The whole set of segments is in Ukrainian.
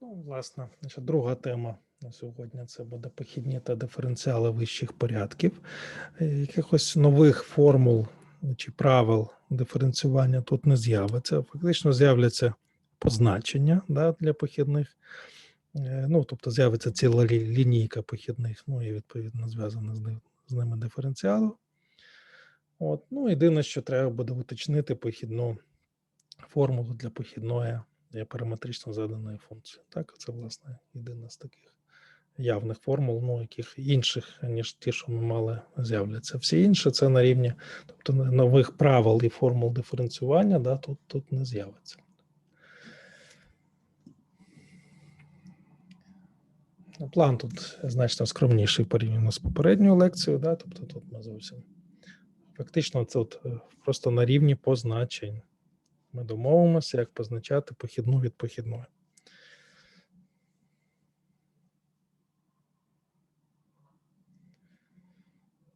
Ну, власне, значить, друга тема на сьогодні це буде похідні та диференціали вищих порядків. Е, Якихось нових формул чи правил диференціювання тут не з'явиться. Фактично з'являться позначення да, для похідних. Е, Ну, тобто з'явиться ціла лі- лінійка похідних, ну і відповідно зв'язана з, з ними диференціалу. От. Ну, єдине, що треба буде уточнити похідну формулу для похідної є параметрично заданої функції. Так, це власне єдина з таких явних формул, ну яких інших, ніж ті, що ми мали, з'являться. Всі інші це на рівні, тобто нових правил і формул диференціювання, да, тут, тут не з'явиться. План тут значно скромніший порівняно з попередньою лекцією, да, тобто тут ми зовсім фактично тут е, просто на рівні позначень. Ми домовимося, як позначати похідну від похідної.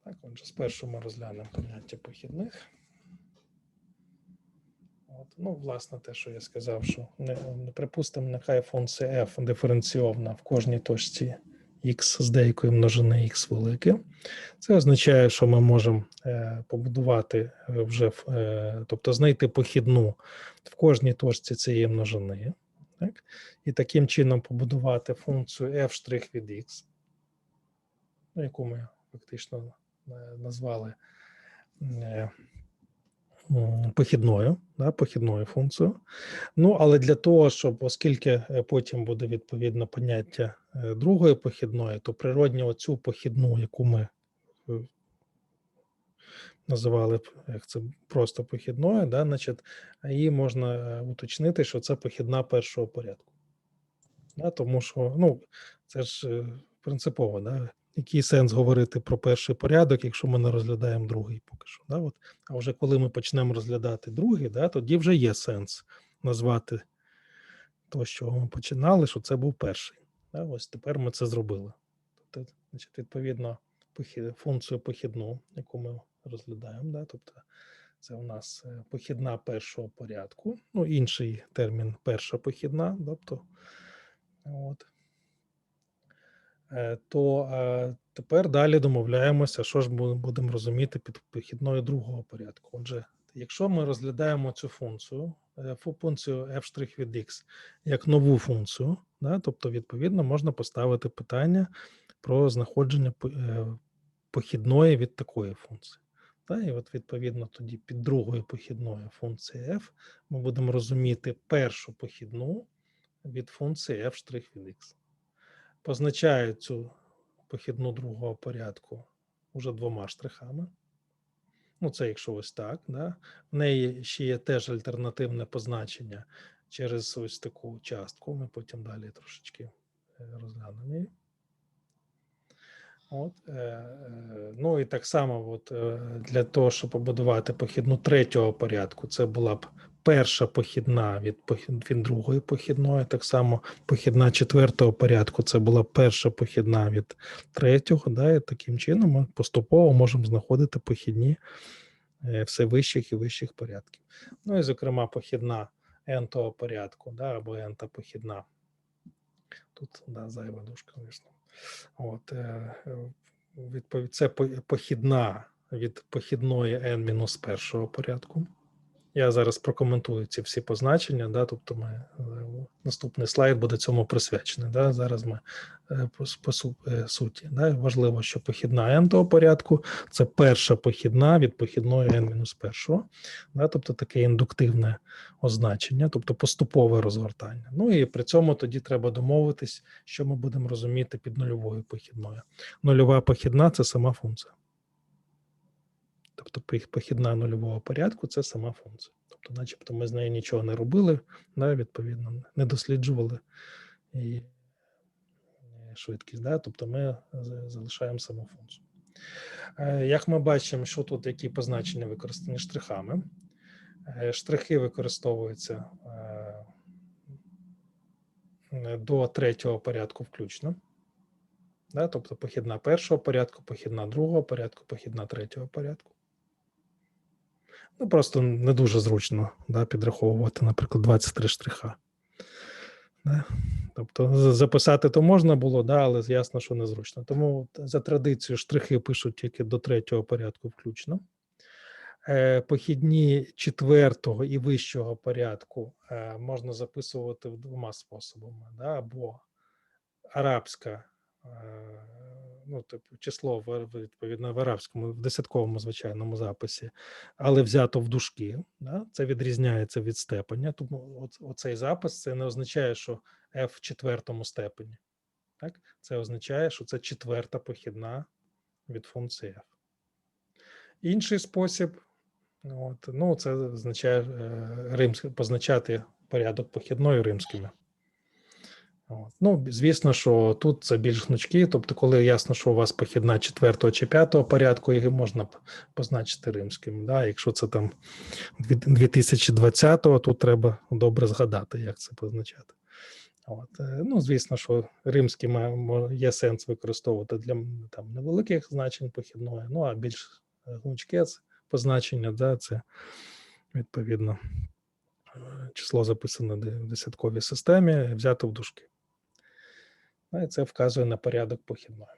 Так, отже, спершу ми розглянемо поняття похідних. От, ну, власне, те, що я сказав, що не, припустимо, нехай функція f диференційована в кожній точці x з деякої множини x велике. Це означає, що ми можемо е, побудувати е, вже, е, тобто знайти похідну в кожній точці цієї множини, так? і таким чином побудувати функцію f' від x, ну, яку ми фактично назвали похідною, да, похідною функцією. Ну, але для того, щоб, оскільки потім буде відповідно поняття другої похідної, то природньо оцю похідну, яку ми е, називали як це просто похідною, да, значить, її можна е, уточнити, що це похідна першого порядку. Да, тому що ну, це ж е, принципово, да, який сенс говорити про перший порядок, якщо ми не розглядаємо другий поки що. Да, от. А вже коли ми почнемо розглядати другий, да, тоді вже є сенс назвати то, з чого ми починали, що це був перший. Да, ось тепер ми це зробили. Тобто, значить, відповідно, похід, функцію похідну, яку ми розглядаємо, да, тобто це у нас е, похідна першого порядку, ну, інший термін перша похідна, тобто, от. Е, То е, тепер далі домовляємося, що ж бу- будемо розуміти під похідною другого порядку. Отже, якщо ми розглядаємо цю функцію, фу- функцію f' від x як нову функцію, да, тобто, відповідно, можна поставити питання про знаходження е, похідної від такої функції. Та, і от відповідно тоді під другою похідною функції f ми будемо розуміти першу похідну від функції f' від x. Позначаю цю похідну другого порядку уже двома штрихами. Ну, це якщо ось так. Да? В неї ще є теж альтернативне позначення через ось таку частку. Ми потім далі трошечки е, розглянемо її. От, е, е, ну і так само, от, для того, щоб побудувати похідну третього порядку, це була б перша похідна від, від другої похідної. Так само похідна четвертого порядку це була перша похідна від третього. Да, і таким чином ми поступово можемо знаходити похідні е, все вищих і вищих порядків. Ну і, зокрема, похідна n-того порядку, да, або n-та похідна. Тут да, зайва дужка, звісно. От, е, відповідь, це похідна від похідної n-першого порядку. Я зараз прокоментую ці всі позначення, да, тобто ми, е, наступний слайд буде цьому присвячений. Да, зараз ми е, по, по е, суті. Да, важливо, що похідна n того порядку це перша похідна від похідної n-1, да, тобто таке індуктивне означення, тобто поступове розгортання. Ну і при цьому тоді треба домовитись, що ми будемо розуміти під нульовою похідною. Нульова похідна це сама функція. Тобто похідна нульового порядку це сама функція. Тобто, начебто, ми з нею нічого не робили, да, відповідно, не досліджували е, швидкість. Да? Тобто ми залишаємо саму функцію. Е, Як ми бачимо, що тут які позначення використані штрихами. Е, Штрихи використовуються е, до третього порядку включно. Да? Тобто похідна першого порядку, похідна другого порядку, похідна третього порядку. Ну, просто не дуже зручно да, підраховувати, наприклад, 23 штриха. Да? Тобто записати то можна було, да, але ясно, що незручно. Тому за традицією штрихи пишуть тільки до третього порядку включно. Е, Похідні четвертого і вищого порядку е, можна записувати двома способами: да, або арабська, ну, типу, число відповідно в арабському, в десятковому звичайному записі, але взято в дужки. Да, це відрізняється від степеня. Тому оцей запис це не означає, що f в четвертому степені. Так? Це означає, що це четверта похідна від функції f. Інший спосіб, от, ну, це означає е, римськ, позначати порядок похідної римськими. Ну, звісно, що тут це більш гнучки, тобто, коли ясно, що у вас похідна четвертого чи п'ятого порядку, їх можна позначити римським. Да? Якщо це там 2020-го, тут треба добре згадати, як це позначати. От. е, Ну, звісно, що римський є сенс використовувати для там, невеликих значень похідної, ну а більш е, гнучке позначення, да, це відповідно е, число записане в десятковій системі, взято в дужки. Ну, і це вказує на порядок похідної.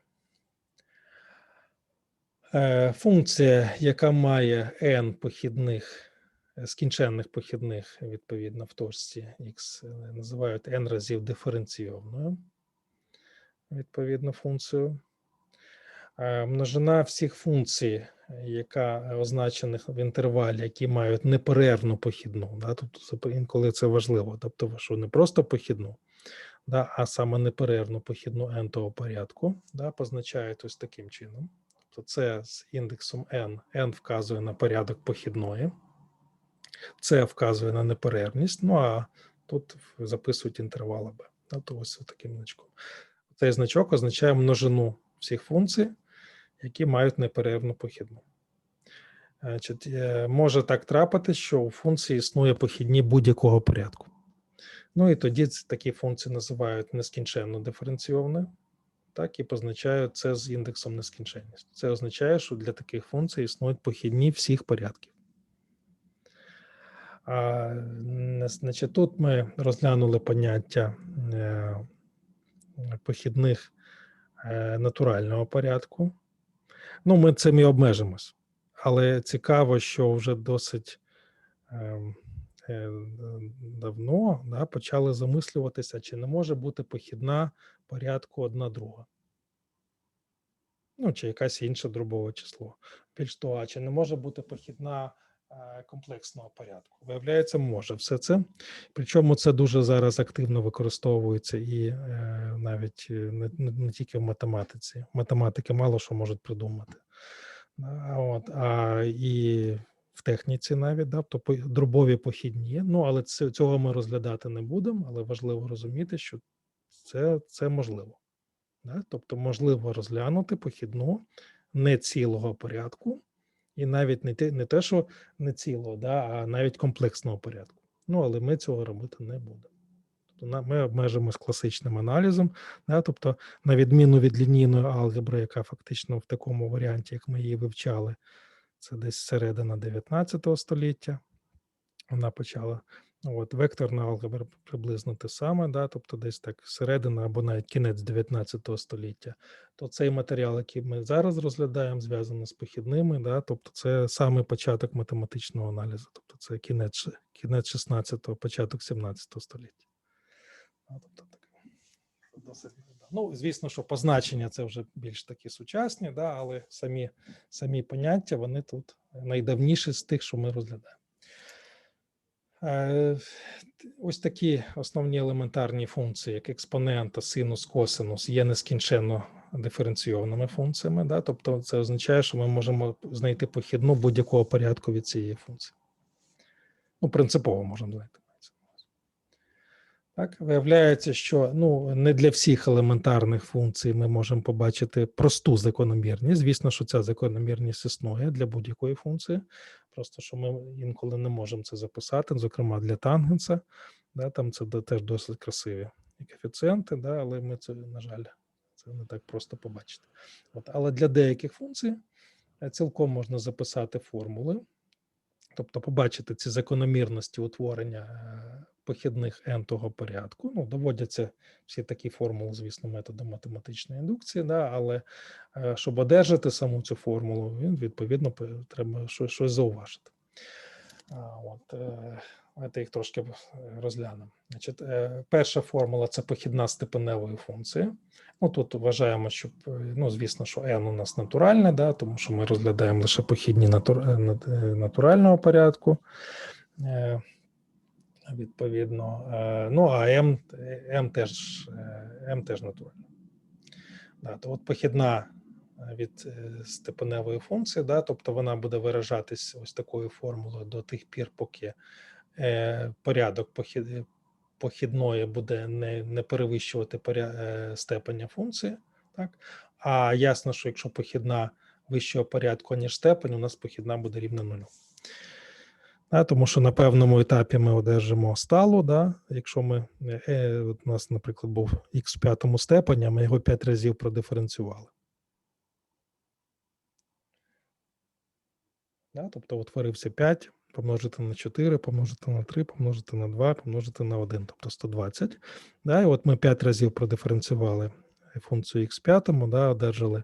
Е, Функція, яка має n похідних, е, скінченних похідних, відповідно, в точці x, е, називають n разів диференційовною, відповідно, функцію. Множина всіх функцій, яка означених в інтервалі, які мають неперервну похідну. Да? Тобто інколи це важливо. Тобто, що не просто похідну, да, а саме неперервну похідну n того порядку, да, позначають ось таким чином. Тобто це з індексом n, n вказує на порядок похідної, це вказує на неперервність, ну а тут записують інтервал b. Тобто ось таким значком. Цей значок означає множину всіх функцій, які мають неперервну похідну. Е, може так трапити, що у функції існує похідні будь-якого порядку. Ну і тоді такі функції називають нескінченно диференційовною, так і позначають це з індексом нескінченність. Це означає, що для таких функцій існують похідні всіх порядків. А, значить, тут ми розглянули поняття е, похідних е, натурального порядку. Ну, ми цим і обмежимось. Але цікаво, що вже досить ем, давно да, почали замислюватися, чи не може бути похідна порядку одна друга. Ну, чи якась інше дробове число. Більш того, а чи не може бути похідна е, комплексного порядку? Виявляється, може все це. Причому це дуже зараз активно використовується і е, навіть е, не тільки в математиці. Математики мало що можуть придумати. От, а і в техніці навіть, да, то по- дробові похідні. Ну, але це, цього ми розглядати не будемо, але важливо розуміти, що це, це можливо. Да? Тобто, можливо розглянути похідну не цілого порядку, і навіть не те, не те, що не цілого, да, а навіть комплексного порядку. Ну, але ми цього робити не будемо. Тобто ми обмежимось класичним аналізом, да, тобто, на відміну від лінійної алгебри, яка фактично в такому варіанті, як ми її вивчали, це десь середина 19 століття. Вона почала. От, векторна алгебра приблизно те саме, да, тобто десь так середина або навіть кінець 19 століття. То цей матеріал, який ми зараз розглядаємо, зв'язаний з похідними, да, тобто це саме початок математичного аналізу, тобто це кінець, кінець 16-го, початок 17 століття. Тобто таке досить. Ну, звісно, що позначення це вже більш такі сучасні, да, але самі, самі поняття вони тут найдавніші з тих, що ми розглядаємо. Е, Ось такі основні елементарні функції, як експонента, синус, косинус, є нескінченно диференційованими функціями. Да? Тобто, це означає, що ми можемо знайти похідну будь-якого порядку від цієї функції. Ну, принципово можемо знайти. Так, виявляється, що ну, не для всіх елементарних функцій ми можемо побачити просту закономірність. Звісно, що ця закономірність існує для будь-якої функції. Просто що ми інколи не можемо це записати, зокрема для тангенса. Да, там це теж досить красиві коефіцієнти, да, але ми це, на жаль, це не так просто побачити. От, але для деяких функцій е, цілком можна записати формули, тобто побачити ці закономірності утворення похідних n-того порядку. Ну, доводяться всі такі формули, звісно, методом математичної індукції, да, але е, щоб одержати саму цю формулу, він відповідно треба щось, щось зауважити. От, е, давайте їх трошки е, розглянемо. Значить, перша формула це похідна степеневої функції. Ну тут вважаємо, що ну, звісно, що n у нас натуральне, да, тому що ми розглядаємо лише похідні натур, нат- натурального порядку. Відповідно, Е, ну а m, m теж е, m теж натуральна. Да, то от похідна е, від степеневої функції, да, тобто вона буде виражатись ось такою формулою до тих пір, поки порядок похід, похідної буде не, не перевищувати поря, степеня функції. Так? А ясно, що якщо похідна вищого порядку, ніж степень, у нас похідна буде рівна нулю. Да, тому що на певному етапі ми одержимо сталу, да, якщо ми е, е, от у нас, наприклад, був х в п'ятому степені, ми його 5 разів продиференціювали. Да, тобто утворився 5, помножити на 4, помножити на 3, помножити на 2, помножити на 1, тобто 120. Да, і от ми 5 разів продиференціювали функцію х в п'ятому, да, одержали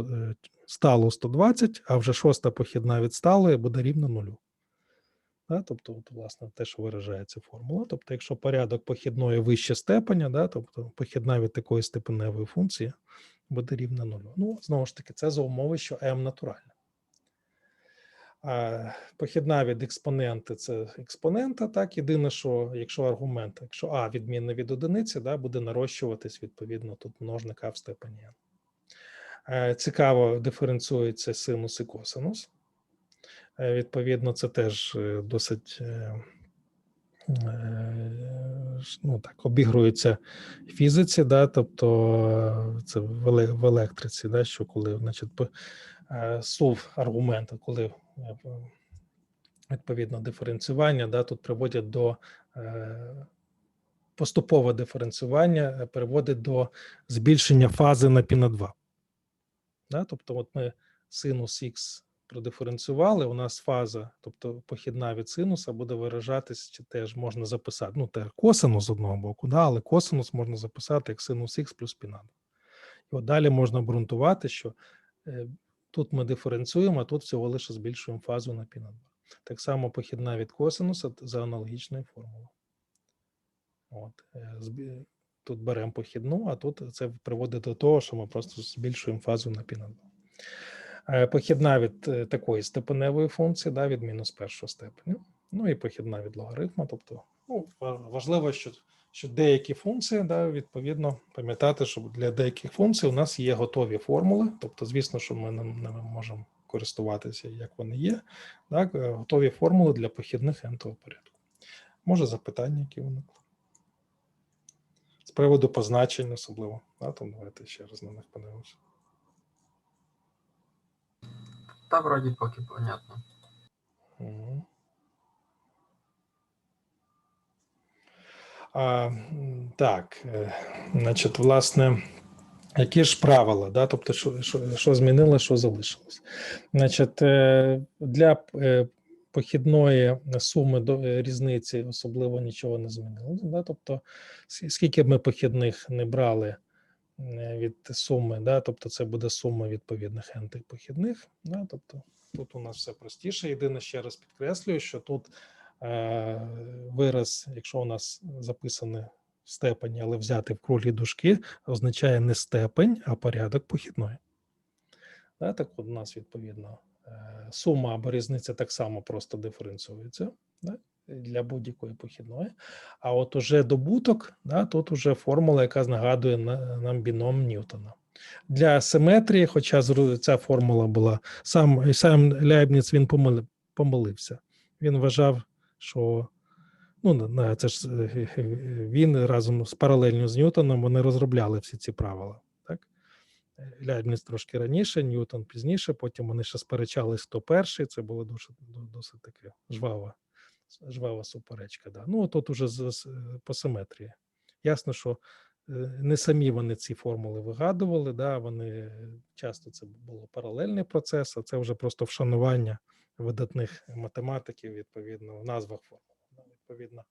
е, сталу 120, а вже шоста похідна від сталої буде рівна нулю. Да, тобто, от, власне, те, що виражається формула. Тобто, якщо порядок похідної вище степеня, да, тобто похідна від такої степеневої функції буде рівна нулю. Ну, знову ж таки, це за умови, що m натуральна. А похідна від експонента це експонента. Так, єдине, що якщо аргумент, якщо а відмінна від одиниці, да, буде нарощуватись відповідно тут множник а в степені. n. Е, Цікаво диференціюється синус і косинус. Е, Відповідно, це теж е, досить е, ну, так, обігрується фізиці, да, тобто це в еле- в електриці, да, що коли значить, сув аргумента, коли відповідно диференціювання, да, тут приводять до поступове диференціювання приводить до збільшення фази на пі на 2. Да, тобто, от ми синус х продиференціювали, у нас фаза, тобто похідна від синуса, буде виражатись, чи теж можна записати. Ну, те косинус з одного боку, да, але косинус можна записати як синус х плюс пі на 2. І от далі можна обґрунтувати, що е, тут ми диференціюємо, а тут всього лише збільшуємо фазу на пі 2. Так само похідна від косинуса за аналогічною формулою. От, е, тут беремо похідну, а тут це приводить до того, що ми просто збільшуємо фазу на пі 2. Е, Похідна від е, такої степеневої функції, да, від мінус першого степеню. Ну і похідна від логарифма. Тобто, ну, важливо, що, що деякі функції, да, відповідно, пам'ятати, що для деяких функцій у нас є готові формули. Тобто, звісно, що ми не, можемо користуватися, як вони є. Так, е, готові формули для похідних n-того порядку. Може, запитання, які виникли. З приводу позначень, особливо. Да, там давайте ще раз на них подивимося. Та вроді поки понятно. А, так, е, значить, власне, які ж правила, да? тобто, що, що, що змінилося, що залишилось? Значить, е, для е, похідної суми до різниці особливо нічого не змінилося. Да? Тобто, скільки б ми похідних не брали від суми, да? тобто це буде сума відповідних n похідних. Да? Тобто, тут у нас все простіше. Єдине, ще раз підкреслюю, що тут е, вираз, якщо у нас записаний в степені, але взяти в круглі дужки, означає не степень, а порядок похідної. Да, так у нас відповідно е, сума або різниця так само просто диференціюється да, для будь-якої похідної. А от уже добуток, да, тут уже формула, яка нагадує нам біном Ньютона. Для симетрії, хоча ця формула була сам, сам Лейбніц він помили- помилився. Він вважав, що ну, це ж е, е, він разом з паралельно з Ньютоном вони розробляли всі ці правила. Так? Лейбніц трошки раніше, Ньютон пізніше, потім вони ще сперечались, хто перший. Це було дуже досить таке жвава, жвава суперечка. Да. Ну, тут уже з, з- по симетрії. Ясно, що е, не самі вони ці формули вигадували, да, вони часто це було паралельний процес, а це вже просто вшанування видатних математиків, відповідно, в назвах формул. Да, відповідно,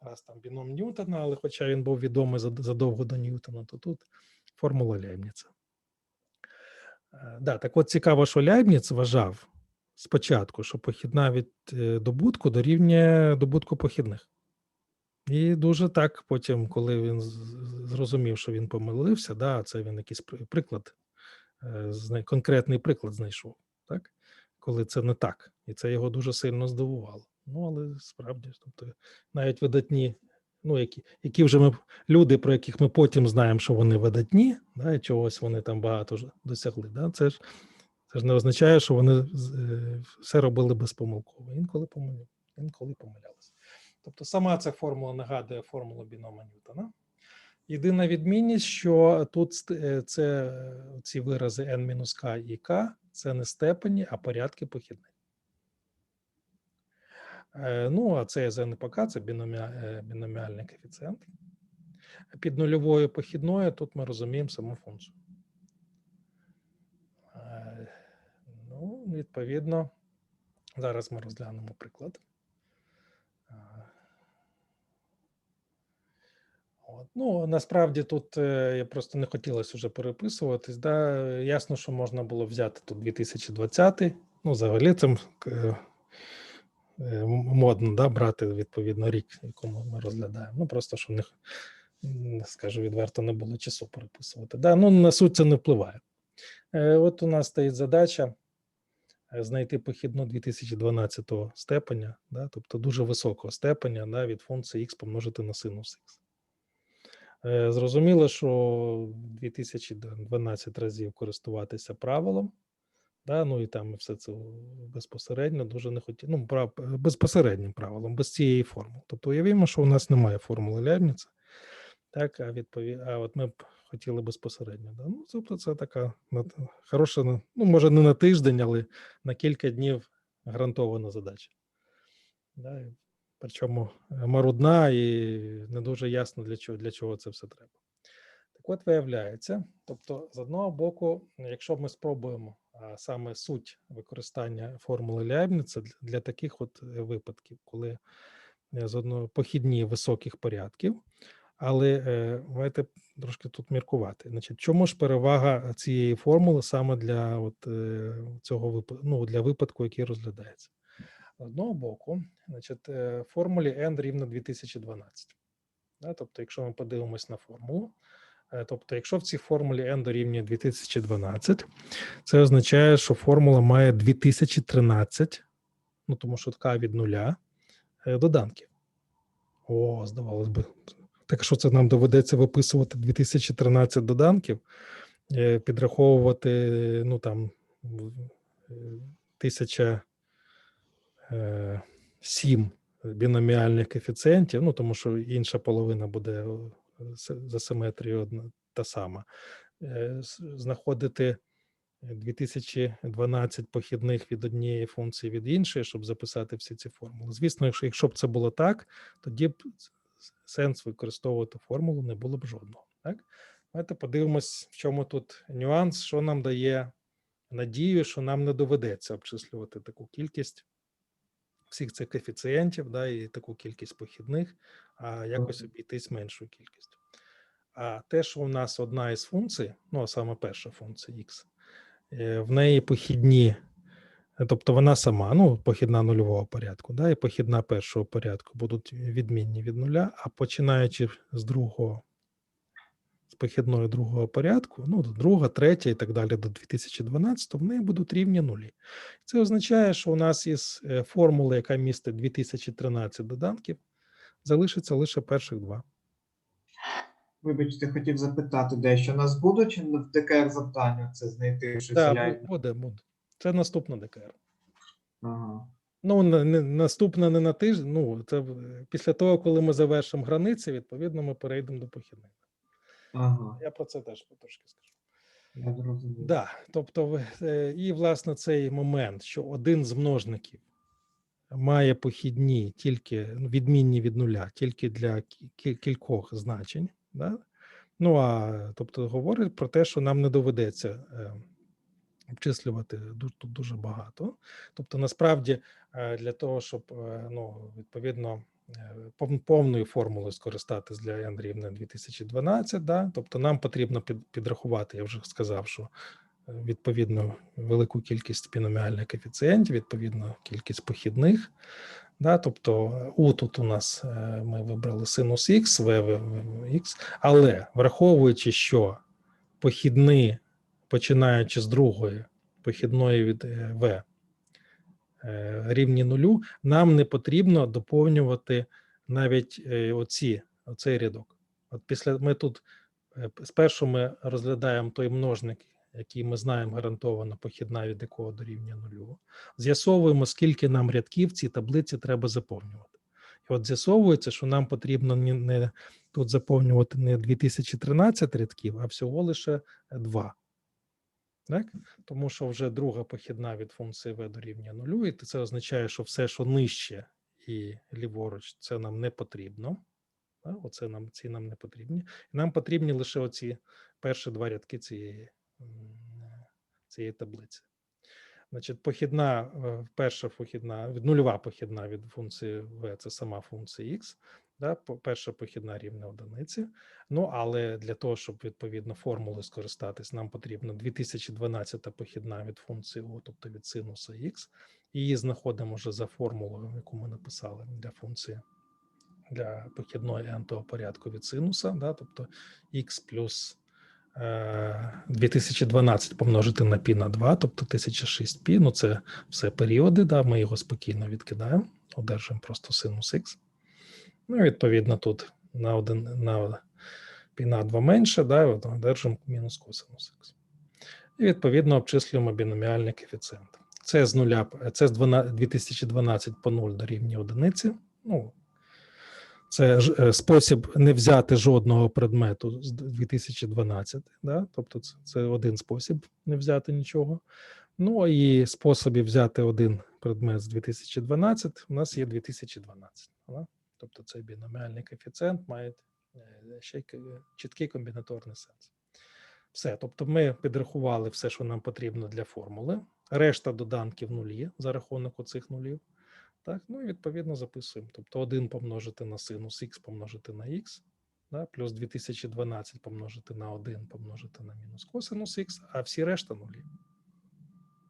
раз там біном Ньютона, але хоча він був відомий зад- задовго до Ньютона, то тут формула Лейбніца. Е, Да, так от цікаво, що Ляйбніц вважав спочатку, що похідна від е, добутку дорівнює добутку похідних. І дуже так потім, коли він зрозумів, що він помилився, да, це він якийсь приклад, е, конкретний приклад знайшов, так? коли це не так. І це його дуже сильно здивувало. Ну, але справді, тобто, навіть видатні, ну, які, які вже ми люди, про яких ми потім знаємо, що вони видатні, да, і чогось вони там багато вже досягли. Да, це ж це ж не означає, що вони е, все робили безпомилково. Інколи помиляли, інколи помилялися. Тобто сама ця формула нагадує формулу бінома Ньютона. Єдина відмінність, що тут е, це е, ці вирази n-k і k це не степені, а порядки похідних. Ну, а це з k, це біноміальний коефіцієнт. Під нульовою похідною тут ми розуміємо саму функцію. Е, Ну, відповідно, зараз ми розглянемо приклад. От. Ну, насправді тут е, я просто не хотілося вже переписуватись. Да? Ясно, що можна було взяти тут 2020. Ну, взагалі, це м, к- е, е, модно да, брати відповідно рік, якому ми розглядаємо. Ну, просто що в них, скажу відверто, не було часу переписувати. Да? Ну, на суть це не впливає. От у нас стоїть задача знайти похідну 2012 степеня, да? тобто дуже високого степеня да, від функції х помножити на синус х. Е, Зрозуміло, що 2012 разів користуватися правилом, да, ну і там все це безпосередньо дуже не хотів. Ну, прав, безпосереднім правилом, без цієї формули. Тобто уявімо, що у нас немає формули Лейбніца, так, а відпові... а от ми хотіли безпосередньо. Да? Ну, тобто це така хороша, ну, може, не на тиждень, але на кілька днів гарантована задача. Да? Причому е, марудна і не дуже ясно, для чого, для чого це все треба. Так от виявляється, тобто, з одного боку, якщо ми спробуємо а, саме суть використання формули Ляйбніца для, для таких от е, випадків, коли е, з одного похідні високих порядків, але е, давайте трошки тут міркувати. Значить, чому ж перевага цієї формули саме для от, е, цього ну, для випадку, який розглядається? З одного боку, значить, е, формулі n рівно 2012. Да, тобто, якщо ми подивимось на формулу, е, тобто, якщо в цій формулі n дорівнює 2012, це означає, що формула має 2013, ну тому що k від нуля е, доданків. О, здавалось би. Так що це нам доведеться виписувати 2013 доданків, е, підраховувати, ну там, е, тисяча е, сім біноміальних коефіцієнтів, ну тому що інша половина буде за симетрією одна та сама. Знаходити 2012 похідних від однієї функції від іншої, щоб записати всі ці формули. Звісно, якщо, якщо б це було так, тоді б сенс використовувати формулу не було б жодного. Так? Давайте подивимось, в чому тут нюанс, що нам дає надію, що нам не доведеться обчислювати таку кількість всіх цих коефіцієнтів, да, і таку кількість похідних, а якось обійтись меншою кількістю. А те, що у нас одна із функцій, ну а саме перша функція x, е, в неї похідні, тобто вона сама, ну, похідна нульового порядку, да, і похідна першого порядку будуть відмінні від нуля, а починаючи з другого, з похідної другого порядку, ну, до друга, третя і так далі до 2012, в неї будуть рівні нулі. Це означає, що у нас із е, формули, яка містить 2013 доданків, залишиться лише перших два. Вибачте, хотів запитати дещо. У нас будуть в ДКР завдання це знайти щось Так, буде, буде. Це наступна ДКР. Ага. Ну, не, не, наступна не на тиждень. Ну, це після того, коли ми завершимо границі, відповідно, ми перейдемо до похідних. Ага, Я про це теж трошки скажу. я. Да, тобто, е, і власне цей момент, що один з множників має похідні тільки ну, відмінні від нуля, тільки для кі- кі- кількох значень. Да? Ну а тобто говорить про те, що нам не доведеться е, обчислювати ду- тут дуже багато. Тобто, насправді, е, для того, щоб е, ну, відповідно е, повною формулою скористатись для n рівне 2012, да, тобто нам потрібно підрахувати, я вже сказав, що відповідно велику кількість біноміальних коефіцієнтів, відповідно кількість похідних. Да, тобто у тут у нас ми вибрали синус х, в, в х, але враховуючи, що похідні, починаючи з другої похідної від е, v е, рівні нулю, нам не потрібно доповнювати навіть е, оці, оцей рядок. От після ми тут спершу ми розглядаємо той множник, який ми знаємо гарантовано похідна від якого дорівнює нулю. З'ясовуємо, скільки нам рядків в цій таблиці треба заповнювати. І от з'ясовується, що нам потрібно не, не тут заповнювати не 2013 рядків, а всього лише 2. Так? Тому що вже друга похідна від функції v дорівнює нулю, і це означає, що все, що нижче і ліворуч, це нам не потрібно. Так? Оце нам, ці нам не потрібні. І нам потрібні лише оці перші два рядки цієї, цієї таблиці. Значить, похідна, е, перша похідна, нульова похідна від функції v це сама функція x, да, перша похідна рівня одиниці. Ну, але для того, щоб відповідно формулою скористатись, нам потрібно 2012 похідна від функції u, тобто від синуса x. Її знаходимо вже за формулою, яку ми написали для функції для похідної n-того порядку від синуса, да, тобто x плюс е, 2012 помножити на π на 2, тобто 1006 π, ну це все періоди, да, ми його спокійно відкидаємо, одержимо просто синус х. Ну, відповідно, тут на один на π на 2 менше, да, одержимо мінус косинус х. І відповідно обчислюємо біноміальний коефіцієнт. Це з нуля, це з 2012 по 0 дорівнює одиниці. Ну, це е, спосіб не взяти жодного предмету з 2012, да? тобто це, це один спосіб не взяти нічого. Ну і способів взяти один предмет з 2012 у нас є 2012. Да? Тобто цей біноміальний коефіцієнт має е, ще чіткий комбінаторний сенс. Все, тобто ми підрахували все, що нам потрібно для формули. Решта доданків нулі за рахунок оцих нулів. Так, ну і відповідно записуємо. Тобто 1 помножити на синус х помножити на х, да, плюс 2012 помножити на 1 помножити на мінус косинус х, а всі решта нулі.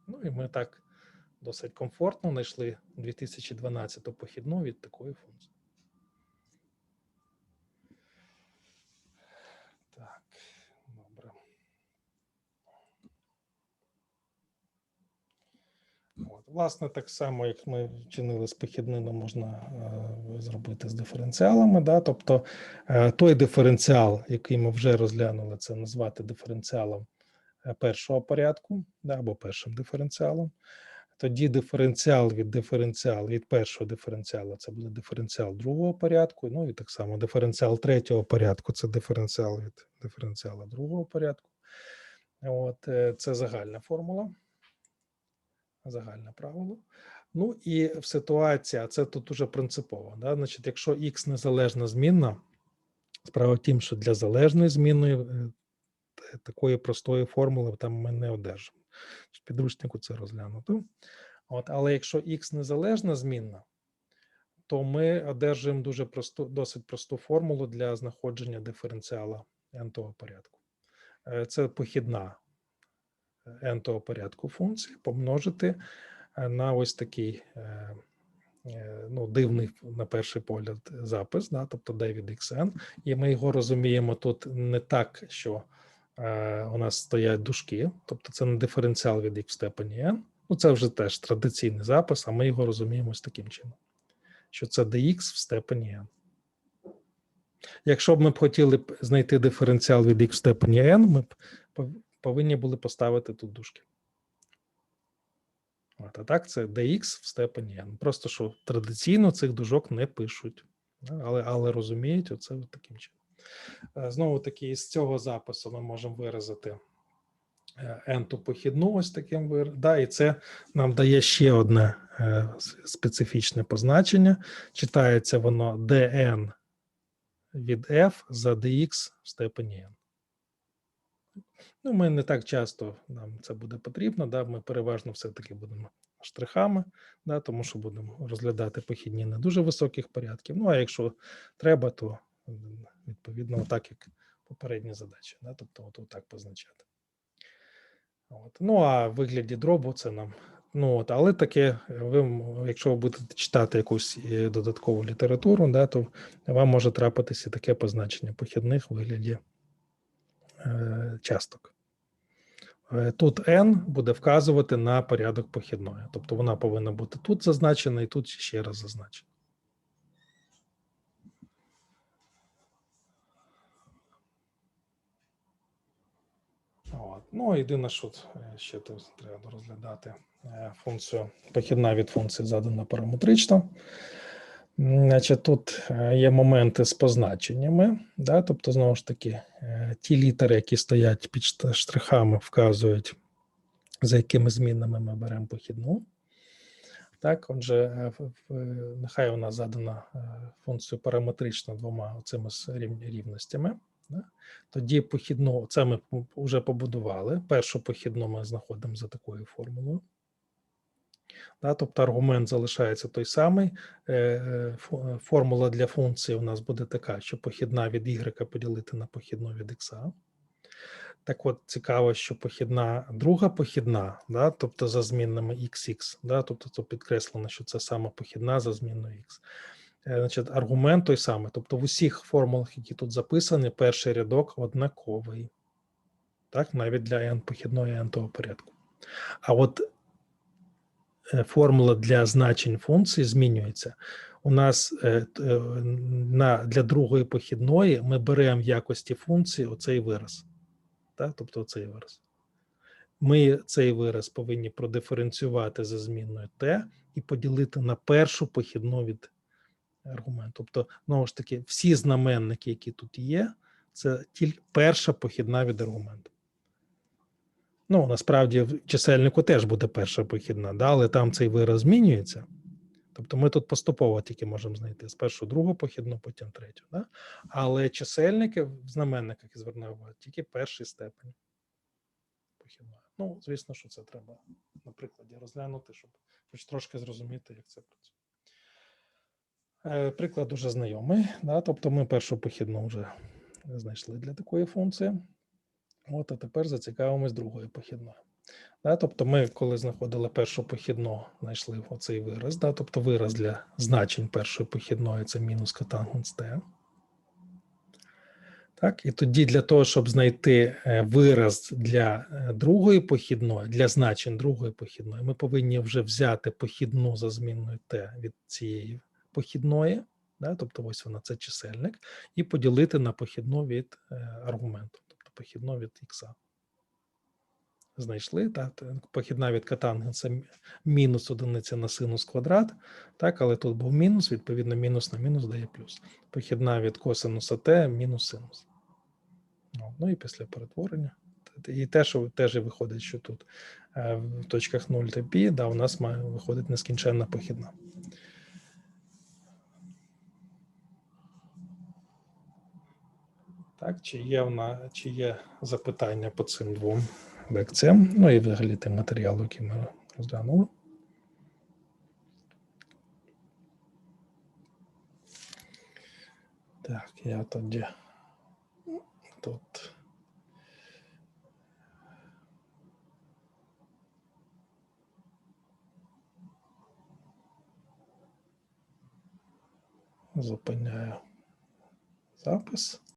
Ну і ми так досить комфортно знайшли 2012 похідну від такої функції. Власне, так само, як ми вчинили з похідними, можна е, зробити з диференціалами. Да? Тобто е, той диференціал, який ми вже розглянули, це назвати диференціалом е, першого порядку, да? або першим диференціалом. Тоді диференціал від диференціалу від першого диференціалу це буде диференціал другого порядку. Ну і так само диференціал третього порядку це диференціал від диференціала другого порядку. От е, це загальна формула загальне правило. Ну і в ситуації, це тут уже принципово. Да? Значить, якщо x незалежна змінна, справа в тім, що для залежної змінної е, такої простої формули там ми не одержимо. Підручнику це розглянуто. От, але якщо x незалежна змінна, то ми одержуємо дуже просту, досить просту формулу для знаходження диференціала n-того порядку. Е, Це похідна n-того порядку функції помножити е, на ось такий е, е, ну, дивний на перший погляд запис, да, тобто d від xn, і ми його розуміємо тут не так, що у нас стоять дужки, тобто це не диференціал від x в степені n. Ну, це вже теж традиційний запис, а ми його розуміємо ось таким чином, що це dx в степені n. Якщо б ми б хотіли знайти диференціал від x в степені n, ми б повинні були поставити тут дужки. От, а так, це dx в степені n. Просто що традиційно цих дужок не пишуть, але, але розуміють оце от таким чином. Е, Знову таки, із цього запису ми можемо виразити е, n-ту похідну ось таким вир... да, і це нам дає ще одне е, специфічне позначення. Читається воно dn від f за dx в степені n. Ну, ми не так часто нам це буде потрібно. Да? Ми переважно все-таки будемо штрихами, да? тому що будемо розглядати похідні не дуже високих порядків. Ну, а якщо треба, то відповідно так, як попередні задачі. Да? Тобто, от, так позначати. От. Ну, а в вигляді дробу це нам. Ну, от, але таке, ви, якщо ви будете читати якусь е, додаткову літературу, да, то вам може трапитися таке позначення похідних в вигляді часток. Е, Тут n буде вказувати на порядок похідної. Тобто вона повинна бути тут зазначена і тут ще раз зазначена. От. Ну, єдине, що е, ще тут треба розглядати е, функцію похідна від функції задана параметрично. Значить, тут е, є моменти з позначеннями, да? тобто, знову ж таки, е, ті літери, які стоять під шт- штрихами, вказують, за якими змінами ми беремо похідну. Так, отже, е, нехай вона задана функцію параметрично двома цими рівностями. Да? Тоді похідну, це ми вже побудували. Першу похідну ми знаходимо за такою формулою. Да, тобто аргумент залишається той самий. Е, е, е, Формула для функції у нас буде така, що похідна від y поділити на похідну від x. Так от цікаво, що похідна, друга похідна, да, тобто за змінними xx, да, тобто то підкреслено, що це саме похідна за змінною x. Значить, аргумент той самий. Тобто в усіх формулах, які тут записані, перший рядок однаковий. Так, навіть для n похідної n того порядку. А от формула для значень функції змінюється. У нас е, е, на, для другої похідної ми беремо в якості функції оцей вираз. Так? Тобто оцей вираз. Ми цей вираз повинні продиференціювати за змінною t і поділити на першу похідну від аргументу. Тобто, знову ж таки, всі знаменники, які тут є, це тільки перша похідна від аргументу. Ну, насправді, в чисельнику теж буде перша похідна, да, але там цей вираз змінюється. Тобто ми тут поступово тільки можемо знайти спершу другу похідну, потім третю. Да? Але чисельники в знаменниках звернув увагу, тільки перший степень похідної. Ну, звісно, що це треба на прикладі розглянути, щоб хоч трошки зрозуміти, як це працює. Е, Приклад дуже знайомий. Да? Тобто ми першу похідну вже знайшли для такої функції. От, а тепер зацікавимось другою похідною. Да? Тобто ми, коли знаходили першу похідну, знайшли оцей вираз. Да? Тобто вираз для значень першої похідної це мінус котангенс t. Так, і тоді для того, щоб знайти е, вираз для е, другої похідної, для значень другої похідної, ми повинні вже взяти похідну за змінною t від цієї похідної, да, тобто ось вона це чисельник, і поділити на похідну від е, аргументу, похідну від х. Знайшли, так, похідна від котангенса м- мінус одиниця на синус квадрат, так, але тут був мінус, відповідно, мінус на мінус дає плюс. Похідна від косинуса t мінус синус. Ну, ну і після перетворення. І те, що теж виходить, що тут е, в точках 0 та π, да, у нас має виходить нескінченна похідна. Так, чи є, вона, чи є запитання по цим двом лекціям? Ну і взагалі тим матеріалу, який ми розглянули. Так, я тоді тут. Зупиняю запис.